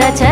だちゃ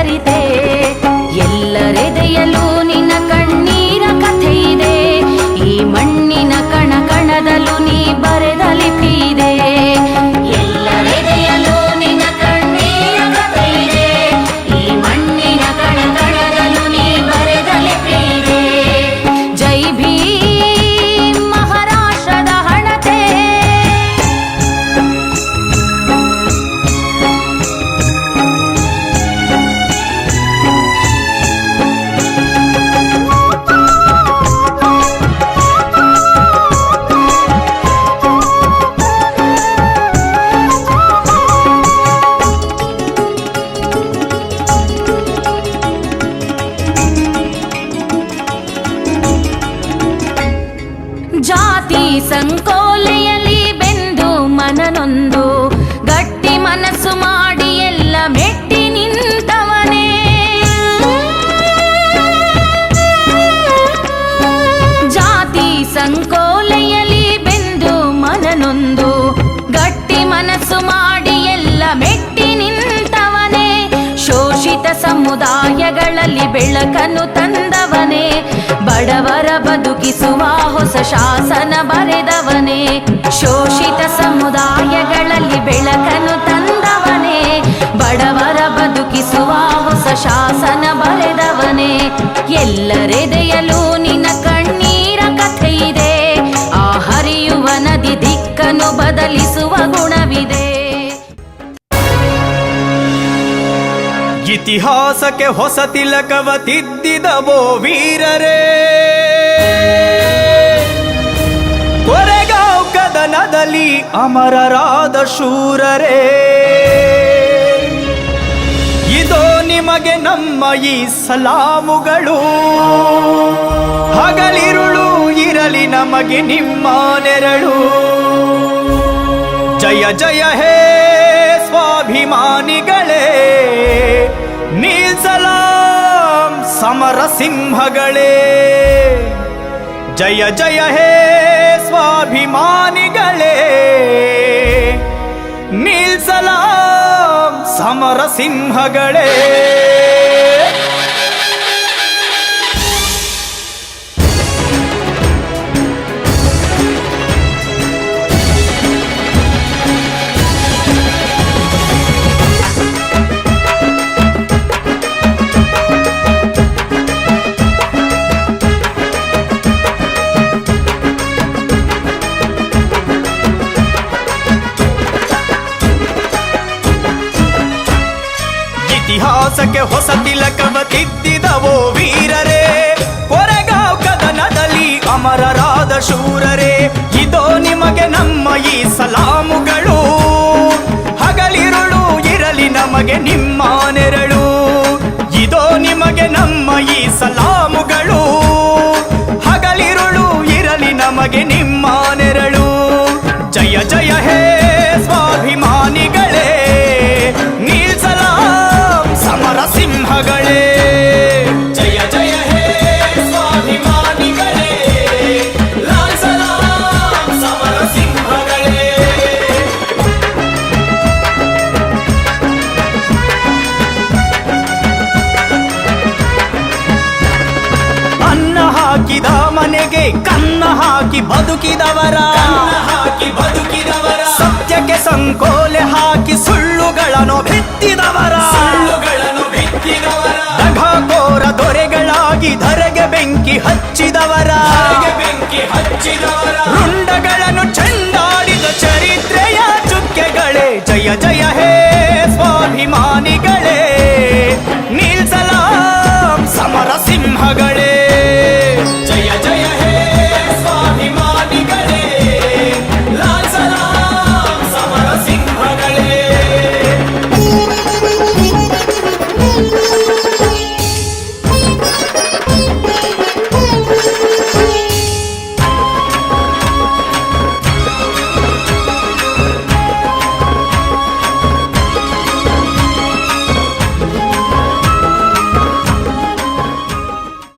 ಸಂಕೋಲೆಯಲ್ಲಿ ಬೆಂದು ಮನನೊಂದು, ಗಟ್ಟಿ ಮನಸ್ಸು ಮಾಡಿ ಎಲ್ಲ ಮೆಟ್ಟಿ ನಿಂತವನೇ. ಜಾತಿ ಸಂಕೋಲೆಯಲ್ಲಿ ಬೆಂದು ಮನನೊಂದು, ಗಟ್ಟಿ ಮನಸ್ಸು ಮಾಡಿ ಎಲ್ಲ ಮೆಟ್ಟಿ ನಿಂತವನೇ. ಶೋಷಿತ ಸಮುದಾಯಗಳಲ್ಲಿ ಬೆಳಕನ್ನು ತಂದವ ಬದುಕಿಸುವ ಹೊಸ ಶಾಸನ ಬರೆದವನೇ, ಶೋಷಿತ ಸಮುದಾಯಗಳಲ್ಲಿ ಬೆಳಕನ್ನು ತಂದವನೇ, ಬಡವರ ಬದುಕಿಸುವ ಹೊಸ ಶಾಸನ ಬರೆದವನೇ. ಎಲ್ಲರೆದೆಯಲು ನಿನ್ನ ಕಣ್ಣೀರ ಕಥೆ ಇದೆ, ಆ ಹರಿಯುವ ನದಿ ದಿಕ್ಕನ್ನು ಬದಲಿಸುವ ಗುಣವಿದೆ. ಇತಿಹಾಸಕ್ಕೆ ಹೊಸ ತಿಲಕವ ತಿದ್ದಿದವೋ ವೀರರೇ. ಅಮರರಾದ ಶೂರರೇ ಇದೋ ನಿಮಗೆ ನಮ್ಮ ಈ ಸಲಾಮುಗಳು. ಹಗಲಿರುಳು ಇರಲಿ ನಮಗೆ ನಿಮ್ಮ ನೆರಳು. ಜಯ ಜಯ ಹೇ ಸ್ವಾಭಿಮಾನಿಗಳೇ. ನೀಲ್ಸಲಾಂ ಸಮರ ಸಿಂಹಗಳೇ ಜಯ ಜಯ ಹೇ ಸ್ವಾಭಿಮಾನಿಗಳೇ ಸಮರ ಇತಿಹಾಸಕ್ಕೆ ಹೊಸ ತಿಲಕವ ತಿದ್ದಿದವೋ ಕನ್ನ ಹಾಕಿ ಬದುಕಿದವರ. ಹಾಕಿ ಬದುಕಿದವರ. ಸತ್ಯಕ್ಕೆ ಸಂಕೋಲೆ ಹಾಕಿ ಸುಳ್ಳುಗಳನ್ನು ಬಿತ್ತಿದವರ. ಸುಳ್ಳುಗಳನ್ನು ದೊರೆಗಳಾಗಿ ಧರೆಗೆ ಬೆಂಕಿ ಹಚ್ಚಿದವರ. ಬೆಂಕಿ ಹಚ್ಚಿದವರ. ರುಂಡಗಳನ್ನು ಚೆಂದಾಡಿದ ಚರಿತ್ರೆಯ ಚುಕ್ಕೆಗಳೇ. ಜಯ ಜಯ ಹೇ.